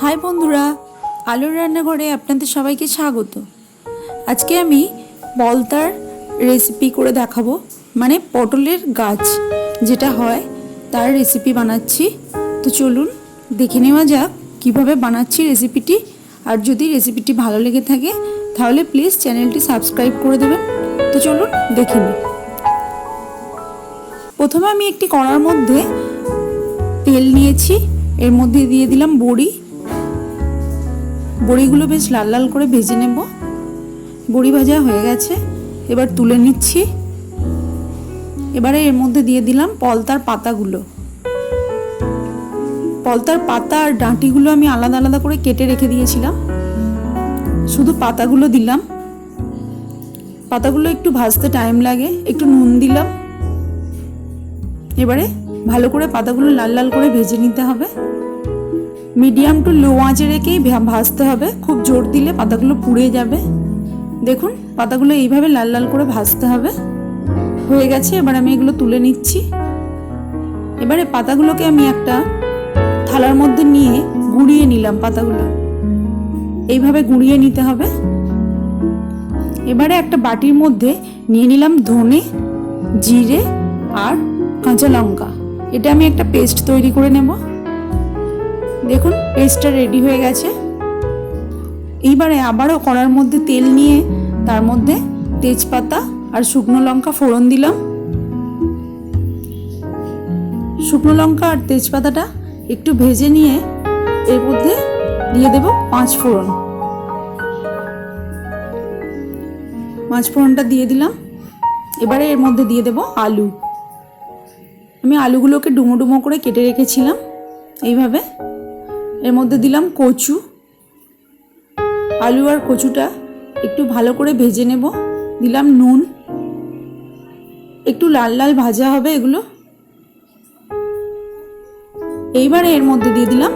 High বন্ধুরা, আলুর রান্নাঘরে আপনাদের সবাইকে স্বাগত। আজকে আমি বলতার রেসিপি করে দেখাবো মানে পটলের গাছ যেটা হয়, তার রেসিপি বানাচ্ছি। তো চলুন দেখে নেওয়া যাক কীভাবে বানাচ্ছি রেসিপিটি আর যদি রেসিপিটি ভালো লেগে থাকে, তাহলে প্লিজ চ্যানেলটি সাবস্ক্রাইব করে দেবেন। তো চলুন দেখে নিই। প্রথমে আমি একটি কড়ার মধ্যে তেল নিয়েছি। এর মধ্যে দিয়ে দিলাম বড়ি। বড়িগুলো বেশ লাল লাল করে ভেজে নেব। বড়ি ভাজা হয়ে গেছে, এবার তুলে নিচ্ছি। এবারে এর মধ্যে দিয়ে দিলাম পলতার পাতাগুলো। পলতার পাতা আর ডাঁটিগুলো আমি আলাদা আলাদা করে কেটে রেখে দিয়েছিলাম। শুধু পাতাগুলো দিলাম। পাতাগুলো একটু ভাজতে টাইম লাগে, একটু নুন দিলাম। এবারে ভালো করে পাতাগুলো লাল লাল করে ভেজে নিতে হবে। মিডিয়াম টু লো আঁচে রেখেই ভাজতে হবে। খুব জোর দিলে পাতাগুলো পুড়ে যাবে। দেখুন, পাতাগুলো এইভাবে লাল লাল করে ভাজতে হবে। হয়ে গেছে, এবার আমি এগুলো তুলে নিচ্ছি। এবারে পাতাগুলোকে আমি একটা থালার মধ্যে নিয়ে গুঁড়িয়ে নিলাম পাতাগুলো। এইভাবে গুঁড়িয়ে নিতে হবে। এবারে একটা বাটির মধ্যে নিয়ে নিলাম ধনে, জিরে আর কাঁচা লঙ্কা। এটা আমি একটা পেস্ট তৈরি করে নেব। দেখুন পেস্টটা রেডি হয়ে গেছে। এইবারে আবারও কড়ার মধ্যে তেল নিয়ে তার মধ্যে তেজপাতা আর শুকনো লঙ্কা ফোড়ন দিলাম। শুকনো লঙ্কা আর তেজপাতাটা একটু ভেজে নিয়ে এর মধ্যে দিয়ে দেব পাঁচ ফোড়ন। পাঁচ ফোড়নটা দিয়ে দিলাম। এবারে এর মধ্যে দিয়ে দেব আলু। আমি আলুগুলোকে ডুমো ডুমো করে কেটে রেখেছিলাম। এইভাবে এর মধ্যে দিলাম কচু। আলু আর কচুটা একটু ভালো করে ভেজে নেব। দিলাম নুন। একটু লাল লাল ভাজা হবে এগুলো। এইবারে এর মধ্যে দিয়ে দিলাম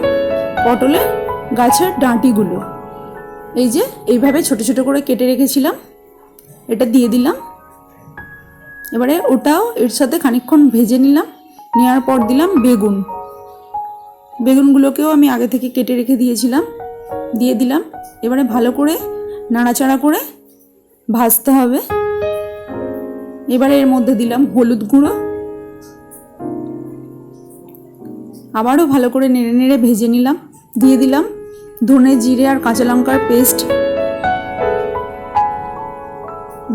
পটলের গাছের ডাঁটিগুলো। এই যে এইভাবে ছোট ছোট করে কেটে রেখেছিলাম। এটা দিয়ে দিলাম। এবারে ওটাও এর সাথে খানিকক্ষণ ভেজে নিলাম। নেওয়ার পর দিলাম বেগুন। বেগুনগুলোকেও আমি আগে থেকে কেটে রেখে দিয়েছিলাম, দিয়ে দিলাম। এবারে ভালো করে নাড়াচাড়া করে ভাজতে হবে। এবারে এর মধ্যে দিলাম হলুদ গুঁড়ো। আবারও ভালো করে নেড়ে নেড়ে ভেজে নিলাম। দিয়ে দিলাম ধনে জিরে আর কাঁচা লঙ্কার পেস্ট।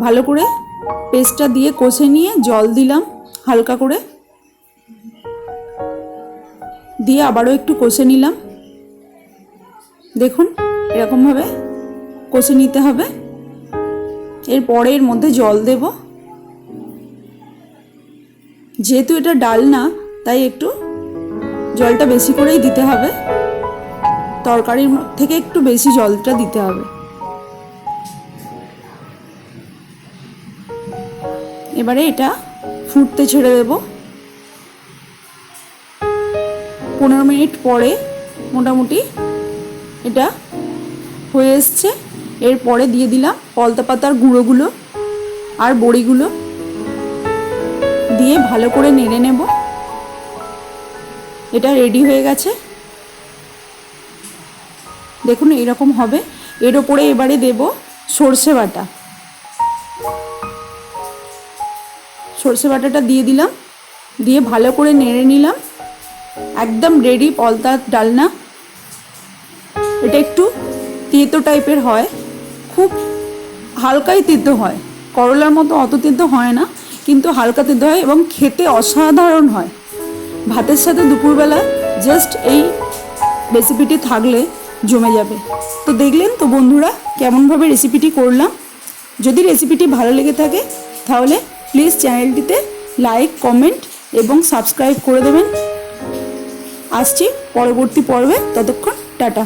ভালো করে পেস্টটা দিয়ে কষে নিয়ে জল দিলাম হালকা করে। দিয়ে আবারও একটু কষে নিলাম। দেখুন, এরকমভাবে কষে নিতে হবে। এরপরে এর মধ্যে জল দেব। যেহেতু এটা ডাল না, তাই একটু জলটা বেশি করেই দিতে হবে। তরকারির থেকে একটু বেশি জলটা দিতে হবে। এবারে এটা ফুটতে ছেড়ে দেব। পনেরো মিনিট পরে মোটামুটি এটা হয়ে এসছে। এরপরে দিয়ে দিলাম পলতা পাতার গুঁড়োগুলো আর বড়িগুলো। দিয়ে ভালো করে নেড়ে নেব। এটা রেডি হয়ে গেছে। দেখুন এরকম হবে। এর ওপরে এবারে দেব সর্ষে বাটা। সর্ষে বাটাটা দিয়ে দিলাম। দিয়ে ভালো করে নেড়ে নিলাম। একদম রেডি পলতার ডালনা। এটা একটু তেতো টাইপের হয়। খুব হালকাই তেতো হয়। করলার মতো অত তেতো হয় না, কিন্তু হালকা তেতো হয় এবং খেতে অসাধারণ হয়। ভাতের সাথে দুপুরবেলা জাস্ট এই রেসিপিটি থাকলে জমে যাবে। তো দেখলেন তো বন্ধুরা, কেমনভাবে রেসিপিটি করলাম। যদি রেসিপিটি ভালো লেগে থাকে, তাহলে প্লিজ চ্যানেলটিতে লাইক কমেন্ট এবং সাবস্ক্রাইব করে দেবেন। আসছি পরবর্তী পর্বে ততক্ষণ টাটা।